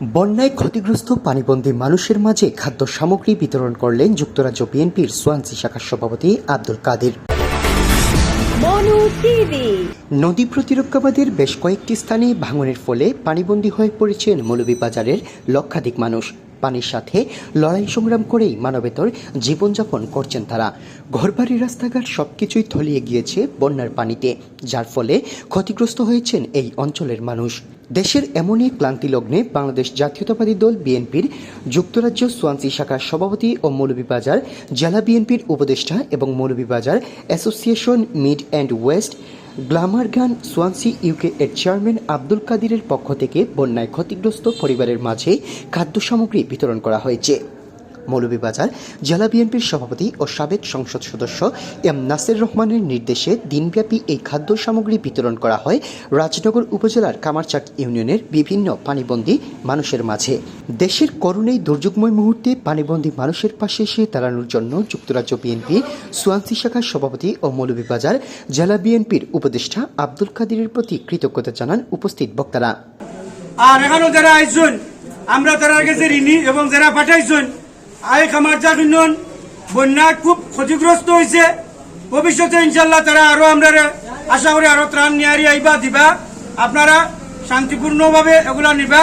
বন্যায় ক্ষতিগ্রস্ত পানিবন্দী মানুষের মাঝে খাদ্য সামগ্রী বিতরণ করলেন যুক্তরাজ্য বিএনপির সোয়ানসি শাখার সভাপতি আব্দুল কাদের। নদী প্রতিরক্ষাবাদের বেশ কয়েকটি স্থানে ভাঙনের ফলে পানিবন্দী হয়ে পড়েছেন মৌলভীবাজারের লক্ষাধিক মানুষ। পানির সাথে লড়াই সংগ্রাম করেই মানবেতর জীবনযাপন করছেন তারা। ঘরবাড়ি, রাস্তাঘাট সবকিছুই তলিয়ে গিয়েছে বন্যার পানিতে, যার ফলে ক্ষতিগ্রস্ত হয়েছেন এই অঞ্চলের মানুষ। দেশের এমনই ক্লান্তি লগ্নে বাংলাদেশ জাতীয়তাবাদী দল বিএনপির যুক্তরাজ্য সোয়ানসি শাখার সভাপতি ও মৌলভীবাজার, জেলা বিএনপির উপদেষ্টা এবং Moulvibazar association mid and west Glamorgan Swansea UK এর চেয়ারম্যান আব্দুল কাদিরের পক্ষ থেকে বন্যায় ক্ষতিগ্রস্ত পরিবারের মাঝে খাদ্য সামগ্রী বিতরণ করা হয়েছে। মৌলভীবাজার, জেলা বিএনপির সভাপতি ও সাবেক সংসদ সদস্য এম নাসির রহমানের নির্দেশে দিনব্যাপী এই খাদ্য সামগ্রী বিতরণ করা হয় রাজনগর উপজেলার কামারচাক ইউনিয়নের বিভিন্ন পানিবন্দী মানুষের মাঝে। দেশের করুণেই দুর্যোগময় মুহূর্তে পানিবন্দী মানুষের পাশে এসে দাঁড়ানোর জন্য যুক্তরাজ্য বিএনপি সোয়ানসি শাখার সভাপতি ও মৌলভীবাজার, জেলা বিএনপির উপদেষ্টা আব্দুল কাদিরের প্রতি কৃতজ্ঞতা জানান উপস্থিত বক্তারা। আর এখানেও যারা আইসুন, আমরা তারা কাছে ঋণী এবং যারা পাঠাইছুন আই খামারচা ইউনিয়ন বন্যায় খুব ক্ষতিগ্রস্ত হয়েছে ভবিষ্যতে ইনশাল্লাহ তারা আরও আমরা আশা করি আরও ত্রাণ নিয়ারি আইবা, দিবা। আপনারা শান্তিপূর্ণভাবে এগুলা নিবা।